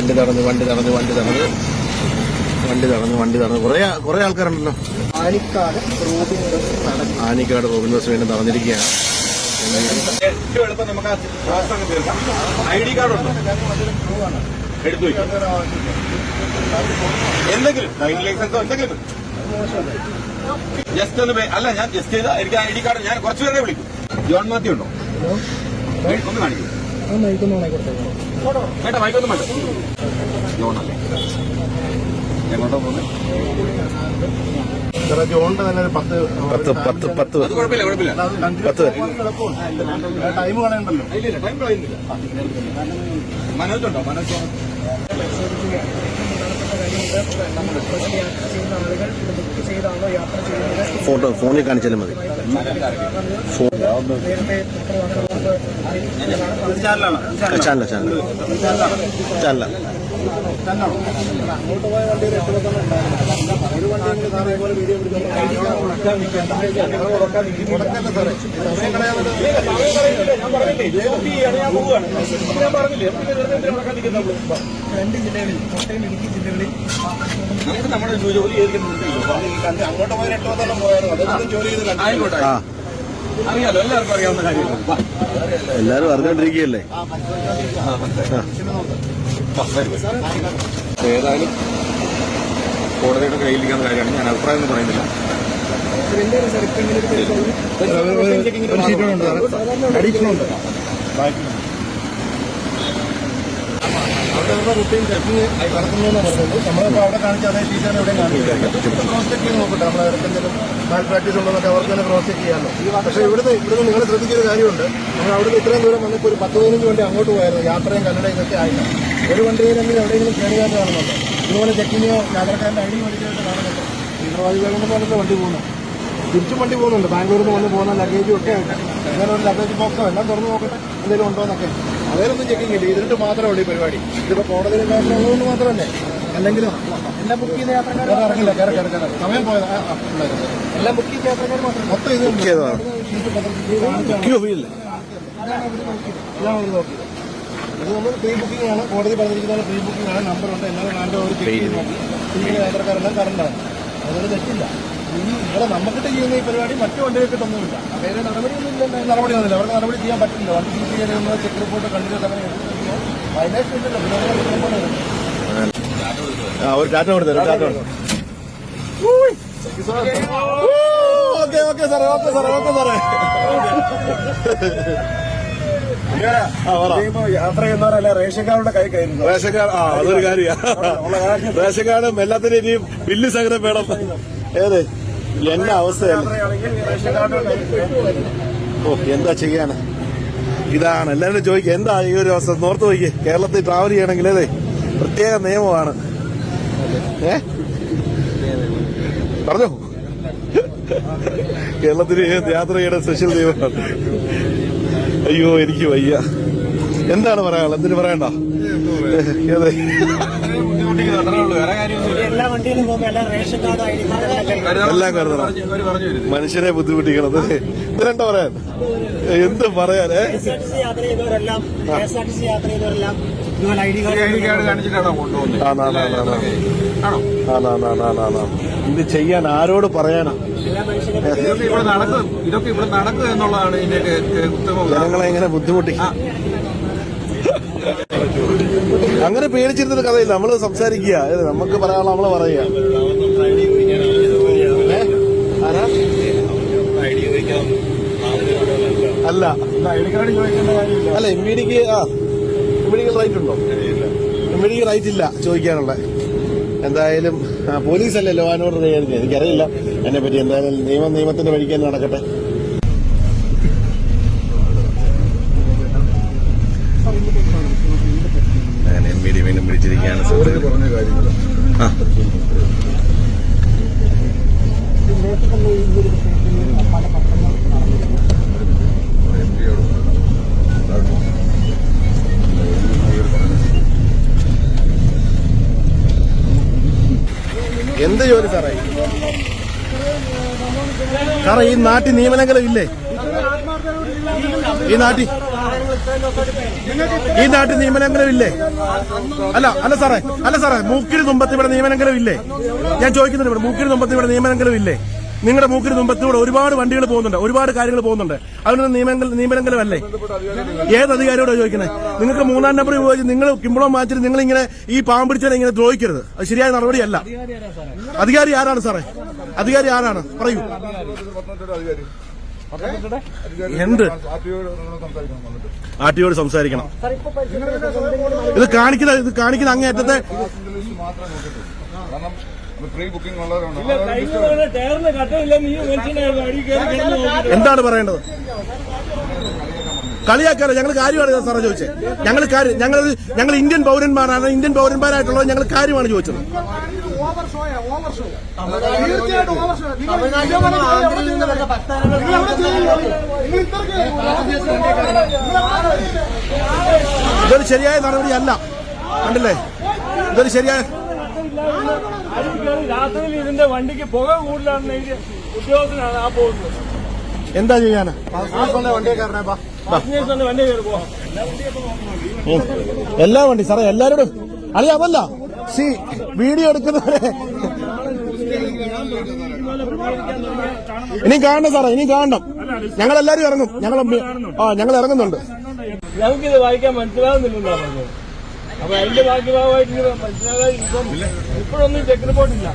വണ്ടി തടഞ്ഞു വണ്ടി തടഞ്ഞു വണ്ടി തടഞ്ഞു. വണ്ടി തടഞ്ഞു വണ്ടി തടഞ്ഞു. കുറേ കുറേ ആൾക്കാരുണ്ടല്ലോ. ആനിക്കാട് റോബിൻ നടന്നു ആനിക്കാട് റോബിൻ ബസ് വീണ്ടും തടഞ്ഞിരിക്കുകയാണ്. ഏറ്റവും എളുപ്പം നമുക്ക് ഐ ഡി കാർഡ് ഉണ്ടോ? എടുത്തു എന്തെങ്കിലും? ഡ്രൈവിംഗ് ലൈസൻസോ എന്തെങ്കിലും? ജസ്റ്റ് ഒന്ന് അല്ല ഞാൻ ജസ്റ്റ് ചെയ്ത എനിക്ക് ഐ ഡി കാർഡ് ഞാൻ കുറച്ചുപേരെ വിളിക്കും. ജോൺ മാത്യു ഉണ്ടോ? ഒന്ന് കാണിക്കും. വേണ്ട മൈക്കൊന്നും വേണ്ട ജോൺ അല്ലേ എങ്ങോട്ടോ പോകുന്നത് സാറേ ജോണിന്റെ തന്നെ ഒരു പത്ത് പത്ത് പത്ത് പത്ത്. അത് കുഴപ്പമില്ല കുഴപ്പമില്ല. പത്ത്. പേര് ടൈം കളയണ്ടല്ലോ മനോജ് ഫോട്ടോ ഫോണിൽ കാണിച്ചാലും മതി. ഫോൺ ചാനല ചാനല. ചാനല? രണ്ട് ജില്ലകളിൽ കോട്ടയം ഇടുക്കി ജില്ലകളിൽ നമുക്ക് നമ്മുടെ ജോലി ചെയ്തിട്ടുണ്ടല്ലോ അങ്ങോട്ട് പോയ എട്ട് അതൊന്നും ജോലി ചെയ്ത് ആയിക്കോട്ടെ അറിയാലോ എല്ലാവർക്കും അറിയാവുന്ന കാര്യമാണ്. എല്ലാരും അറിഞ്ഞോണ്ടിരിക്കുകയല്ലേ. ഏതായാലും കോടതിയുടെ കയ്യിലിരിക്കുന്ന കാര്യമാണ്. ഞാൻ അഭിപ്രായം ഒന്നും പറയുന്നില്ല. അഡീഷണൽ ഉണ്ട് അവിടെ കുട്ടിയും ചെക്കിങ് നടത്തുന്നതെന്ന് പറഞ്ഞത് നമ്മളിപ്പോൾ അവിടെ കാണിച്ച അതേ ടീച്ചറിനെ എവിടെയും കാണിക്കില്ല ക്രോസ് ചെക്ക് ചെയ്ത് നോക്കട്ടെ നമ്മൾ എന്തെങ്കിലും മാൽ പ്രാക്ടീസ് ഉണ്ടെന്നൊക്കെ അവർക്ക് തന്നെ ക്രോസ് ചെക്ക് ചെയ്യാമല്ലോ പക്ഷേ ഇവിടുന്ന് ഇവിടുന്ന് നിങ്ങൾ ശ്രദ്ധിച്ചൊരു കാര്യമുണ്ട്. നമ്മൾ അവിടുന്ന് ഇത്രയും ദൂരം വന്നിപ്പോൾ ഒരു പത്ത് പതിനഞ്ച് വണ്ടി അങ്ങോട്ട് പോയായിരുന്നു. യാത്രയും കന്നഡ ഇതൊക്കെ ആയില്ല. ഒരു വണ്ടിയിലെങ്കിലും എവിടെയെങ്കിലും കേടുകാരൻ കാണുന്നുണ്ടോ ഇതുപോലെ ചെക്കിങ്ങോ യാത്രക്കാരന്റെ ഐ ഡി മേടിക്കാനായിട്ട് കാണുന്നുണ്ടോ. തീവ്രവാദികളെ കൊണ്ട് വണ്ടി പോകുന്നു. തിരിച്ചും വണ്ടി പോകുന്നുണ്ട്. ബാംഗ്ലൂരിൽ നിന്ന് വന്ന് പോകുന്ന ലഗേജും ഒക്കെ അങ്ങനെ ഒരു ലഗേജ് ബോക്സോ എല്ലാം തുറന്നു നോക്കട്ടെ. എന്തെങ്കിലും ഉണ്ടോ എന്നൊക്കെ. അതിലൊന്നും ചെക്കിങ് ഇല്ല. ഇതിട്ട് മാത്രമേ ഉള്ളൂ ഈ പരിപാടി. ഇതിപ്പോ കോടതിയിൽ കാശ് ഉള്ളതുകൊണ്ട് മാത്രമല്ലേ. അല്ലെങ്കിലും എല്ലാം ബുക്ക് ചെയ്ത യാത്രക്കാർ ഇറങ്ങില്ല കയറി കയറി കയറി. സമയം പോയത്. എല്ലാം ബുക്ക് ചെയ്ത യാത്രക്കാർ മാത്രം മൊത്തം ഇത് ബുക്ക് ചെയ്തതാണ്. അവർ നോക്കിയത്. ഇത് നമ്മൾ പ്രീ ബുക്കിംഗ് ആണ്. കോടതി പറഞ്ഞിരിക്കുന്ന പ്രീ ബുക്കിംഗ് ആണ്. നമ്പർ ഉണ്ട്. എല്ലാവരും നാട്ടിൽ അവർ ചെക്ക് ചെയ്ത് നോക്കി. യാത്രക്കാരെല്ലാം കറണ്ടാണ് അതൊരു തെറ്റില്ല. ഇനി ഇവിടെ നമുക്കിട്ട് ചെയ്യുന്ന ഈ പരിപാടി മറ്റു വണ്ടികൾക്കിട്ടൊന്നുമില്ല അവരുടെ നടപടിയൊന്നും ഇല്ല നടപടി വന്നില്ല അവർക്ക് നടപടി ചെയ്യാൻ പറ്റില്ല. വണ്ടി സീറ്റ് ചെയ്യുന്ന ചെക്ക് റിപ്പോർട്ട് കണ്ടിട്ട് അങ്ങനെ വയനാട്ടിൽ ഒരു ടാറ്റ കൊടുത്തേ ഒരു ടാറ്റ കൊടുത്തേ. ഓക്കെ ഓക്കെ സാറേ ഓക്കെ സാറേ ഓക്കെ സാറേ. യാത്ര ചെയ്യുന്നവരല്ല റേഷൻ കാർഡിന്റെ കൈ കയറുന്നു റേഷൻ കാർഡ് ആ അതൊരു കാര്യമാണ് റേഷൻ കാർഡും എല്ലാത്തിനും ഇനിയും ബില്ല് സഹിതം വേണം. ഏത്? എന്നെ അവസ്ഥയല്ല? ഓ എന്താ ചെയ്യാന്? ഇതാണ്. എല്ലാവരും ചോദിക്കുക എന്താ ഈ ഒരു അവസ്ഥ? നോർത്ത് നോക്കി കേരളത്തിൽ ട്രാവൽ ചെയ്യണമെങ്കിൽ അതെ പ്രത്യേക നിയമമാണ്. ഏ? പറഞ്ഞോ? കേരളത്തിന് യാത്ര ചെയ്യണ സ്പെഷ്യൽ നിയമമാണ്. അയ്യോ എനിക്ക് വയ്യ. എന്താണ് പറയാനുള്ളത്? എന്തിനു പറയണ്ട? അതെ വണ്ടിയിലും പോകുമ്പോൾ എല്ലാ റേഷൻ കാർഡും ഐ ഡി കാർഡും എല്ലാം കരുതണം. മനുഷ്യരെ ബുദ്ധിമുട്ടിക്കണത്. ഇതിനെന്താ പറയാൻ? എന്ത് യാത്ര ചെയ്തവരെല്ലാം K S R T C യാത്ര ചെയ്തവരെല്ലാം ഇതുപോലെ ഐ ഡി കാർഡ് കാണിച്ചിട്ടാണോ കൊണ്ടുപോകുന്നത്? ആണോ? ഇത് ചെയ്യാൻ ആരോട് പറയാനാ? ഇതൊക്കെ ഇവിടെ നടക്കും. ഇതൊക്കെ ഇവിടെ നടക്കും എന്നുള്ളതാണ് ഇതിന്റെ. ജനങ്ങളെ എങ്ങനെ ബുദ്ധിമുട്ടി അങ്ങനെ പേടിച്ചിരുന്നൊരു കഥയില്ല. നമ്മൾ സംസാരിക്കുക. നമുക്ക് പറയാനുള്ള നമ്മൾ പറയുക? അല്ല. അല്ല എം വി ഡിക്ക് ആ എം വി ഡിക്ക് റൈറ്റ് ഉണ്ടോ എം വി ഡിക്ക് റൈറ്റ് ഇല്ല ചോദിക്കാനുള്ള. എന്തായാലും പോലീസല്ലേ ലോ ആൻഡ് ഓർഡർ ചെയ്യാൻ എനിക്കറിയില്ല. എന്നെ പറ്റി എന്തായാലും നിയമം നിയമത്തിന്റെ വഴിക്ക് തന്നെ നടക്കട്ടെ അങ്ങനെ എം വി ഡി വീണ്ടും പിടിച്ചിരിക്കുകയാണ് പറഞ്ഞ കാര്യങ്ങൾ ആ എന്ത് ജോലി സാറേ ഈ നാട്ടിൽ നിയമനങ്ങളും ഇല്ലേ? ഈ നാട്ടിൽ? ഈ നാട്ടിൽ നിയമനങ്ങളും ഇല്ലേ? അല്ല അല്ല സാറേ അല്ല സാറേ മൂക്കിന് തുമ്പത്ത് ഇവിടെ നിയമനങ്ങളും ഇല്ലേ? ഞാൻ ചോദിക്കുന്നുണ്ട് ഇവിടെ മൂക്കിന് തുമ്പത്ത് ഇവിടെ നിയമനങ്ങളും ഇല്ലേ? നിങ്ങളുടെ മൂക്കിന് തുമ്പത്തിലൂടെ ഒരുപാട് വണ്ടികൾ പോകുന്നുണ്ട് ഒരുപാട് കാര്യങ്ങൾ പോകുന്നുണ്ട്. അതിനൊന്നും നിയമങ്ങൾ നിയമനങ്ങളല്ലേ ഏത് അധികാരിയോടെ ചോദിക്കുന്നത് നിങ്ങൾക്ക് മൂന്നാം നമ്പർ ഉപയോഗിച്ച് നിങ്ങൾ കിമ്പളം മാറ്റിട്ട് നിങ്ങൾ ഇങ്ങനെ ഈ പാമ്പ് പിടിച്ചതിനെ ഇങ്ങനെ ദ്രോഹിക്കരുത്. അത് ശരിയായ നടപടിയല്ല. അധികാരി ആരാണ് സാറേ? അധികാരി ആരാണ്? പറയൂ. എന്ത്? ആർ ടിയോട് സംസാരിക്കണം. ഇത് കാണിക്കുന്ന ഇത് കാണിക്കുന്ന അങ്ങേയറ്റത്തെ കാരണം പ്രീ ബുക്കിംഗ് ഉള്ളവരുണ്ട്? എന്താണ് പറയേണ്ടത്? കളിയാക്കാറ് ഞങ്ങൾ കാര്യമാണ് സാറേ ചോദിച്ചത് ഞങ്ങൾ കാര്യം ഞങ്ങൾ ഞങ്ങൾ ഇന്ത്യൻ പൗരന്മാരാണ് ഇന്ത്യൻ പൗരന്മാരായിട്ടുള്ളത് ഞങ്ങൾ കാര്യമാണ് ചോദിച്ചത്. ഇതൊരു ശരിയായ നടപടിയല്ല. കണ്ടില്ലേ? ഇതൊരു ശരിയായ രാത്രിയിൽ ഇതിന്റെ വണ്ടിക്ക് പുക കൂടുതലാണെന്ന് എഴുതിയ ഉദ്യോഗസ്ഥനാണ് ആ പോകുന്നത്. എന്താ ചെയ്യാനാ? എല്ലാ വണ്ടി സാറേ എല്ലാരോടും അളിയ അതല്ല സി വീഡിയോ എടുക്കുന്നവരെ. ഇനി കാണണം സാറേ ഇനി കാണണം. ഞങ്ങൾ എല്ലാരും ഇറങ്ങും ഞങ്ങൾ ആ ഞങ്ങൾ ഇറങ്ങുന്നുണ്ട്. ഞങ്ങൾക്ക് ഇത് വായിക്കാൻ മനസ്സിലാവുന്നില്ല പറഞ്ഞത് അപ്പൊ അതിന്റെ ഭാഗ്യഭാഗമായിട്ട് ഭാഗമായിട്ട് ഇത് മനസ്സിലാകാതെ ഇപ്പം ഇപ്പോഴൊന്നും ചെക്ക് റിപ്പോർട്ടില്ല